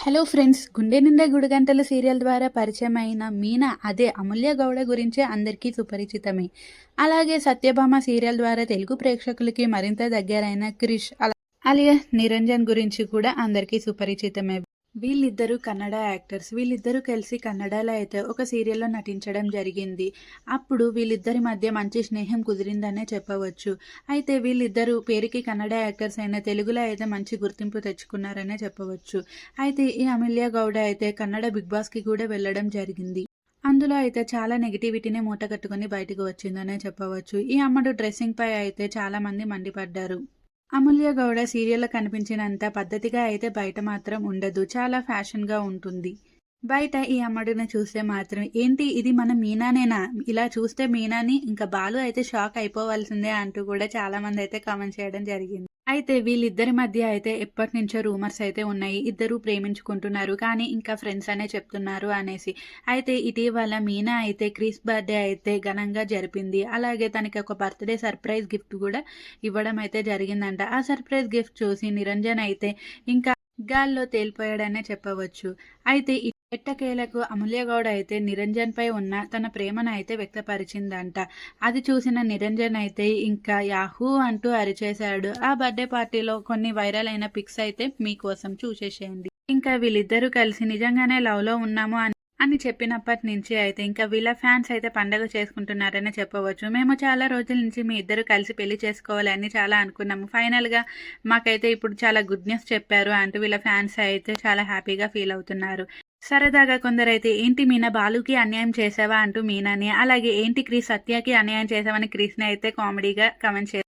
Hello friends గుండె నిండా గుడిగంటల serial ద్వారా పరిచయం అయిన మీనా అదే అమూల్య గౌడ గురించే అందరికీ సుపరిచితమే. అలాగే సత్యభామ సీరియల్ ద్వారా తెలుగు ప్రేక్షకులకి మరింత దగ్గరైన క్రిష్ అలియా నిరంజన్ గురించి కూడా అందరికీ సుపరిచితమే. వీళ్ళిద్దరూ కన్నడ యాక్టర్స్. వీళ్ళిద్దరూ కలిసి కన్నడలో అయితే ఒక సీరియల్లో నటించడం జరిగింది. అప్పుడు వీళ్ళిద్దరి మధ్య మంచి స్నేహం కుదిరిందనే చెప్పవచ్చు. అయితే వీళ్ళిద్దరూ పేరుకి కన్నడ యాక్టర్స్ అయిన తెలుగులో అయితే మంచి గుర్తింపు తెచ్చుకున్నారనే చెప్పవచ్చు. అయితే ఈ అమూల్య గౌడ అయితే కన్నడ బిగ్ బాస్కి కూడా వెళ్ళడం జరిగింది. అందులో అయితే చాలా నెగిటివిటీనే మూట కట్టుకొని బయటకు వచ్చిందనే చెప్పవచ్చు. ఈ అమ్మడు డ్రెస్సింగ్ పై అయితే చాలా మంది మండిపడ్డారు. అమూల్య గౌడ సీరియల్లో కనిపించినంత పద్ధతిగా అయితే బయట మాత్రం ఉండదు. చాలా ఫ్యాషన్గా ఉంటుంది. బయట ఈ అమ్మడిని చూస్తే మాత్రం ఏంటి ఇది మన మీనానేనా? ఇలా చూస్తే మీనాని ఇంకా బాలు అయితే షాక్ అయిపోవాల్సిందే అంటూ కూడా చాలా మంది అయితే కామెంట్ చేయడం జరిగింది. అయితే వీళ్ళిద్దరి మధ్య అయితే ఎప్పటి నుంచో రూమర్స్ అయితే ఉన్నాయి. ఇద్దరు ప్రేమించుకుంటున్నారు కానీ ఇంకా ఫ్రెండ్స్ అనే చెప్తున్నారు అనేసి. అయితే ఇటీవల మీనా అయితే క్రిస్ బర్త్డే అయితే ఘనంగా జరిపింది. అలాగే తనకి ఒక బర్త్డే సర్ప్రైజ్ గిఫ్ట్ కూడా ఇవ్వడం అయితే జరిగిందంట. ఆ సర్ప్రైజ్ గిఫ్ట్ చూసి నిరంజన్ అయితే ఇంకా గాల్లో తేలిపోయాడనే చెప్పవచ్చు. అయితే ఎట్టకేలకు అమూల్యగౌడ అయితే నిరంజన్ పై ఉన్న తన ప్రేమను అయితే వ్యక్తపరిచిందంట. అది చూసిన నిరంజన్ అయితే ఇంకా యాహూ అంటూ అరిచేశాడు. ఆ బర్త్డే పార్టీలో కొన్ని వైరల్ అయిన పిక్స్ అయితే మీకోసం చూసేసేయండి. ఇంకా వీళ్ళిద్దరూ కలిసి నిజంగానే లవ్లో ఉన్నాము అని అని చెప్పినప్పటి నుంచి అయితే ఇంకా వీళ్ళ ఫ్యాన్స్ అయితే పండగ చేసుకుంటున్నారని చెప్పవచ్చు. మేము చాలా రోజుల నుంచి మీ ఇద్దరు కలిసి పెళ్ళి చేసుకోవాలని చాలా అనుకున్నాము. ఫైనల్గా మాకైతే ఇప్పుడు చాలా గుడ్ న్యూస్ చెప్పారు అంటూ వీళ్ళ ఫ్యాన్స్ అయితే చాలా హ్యాపీగా ఫీల్ అవుతున్నారు. సరదాగా కొందరైతే ఏంటి మీనా బాలుకి అన్యాయం చేసావా? అంటూ మీనాని అలాగే ఏంటి క్రీస్ సత్యకి అన్యాయం చేసావని క్రిస్ని అయితే కామెడీగా కమెంట్ చేశారు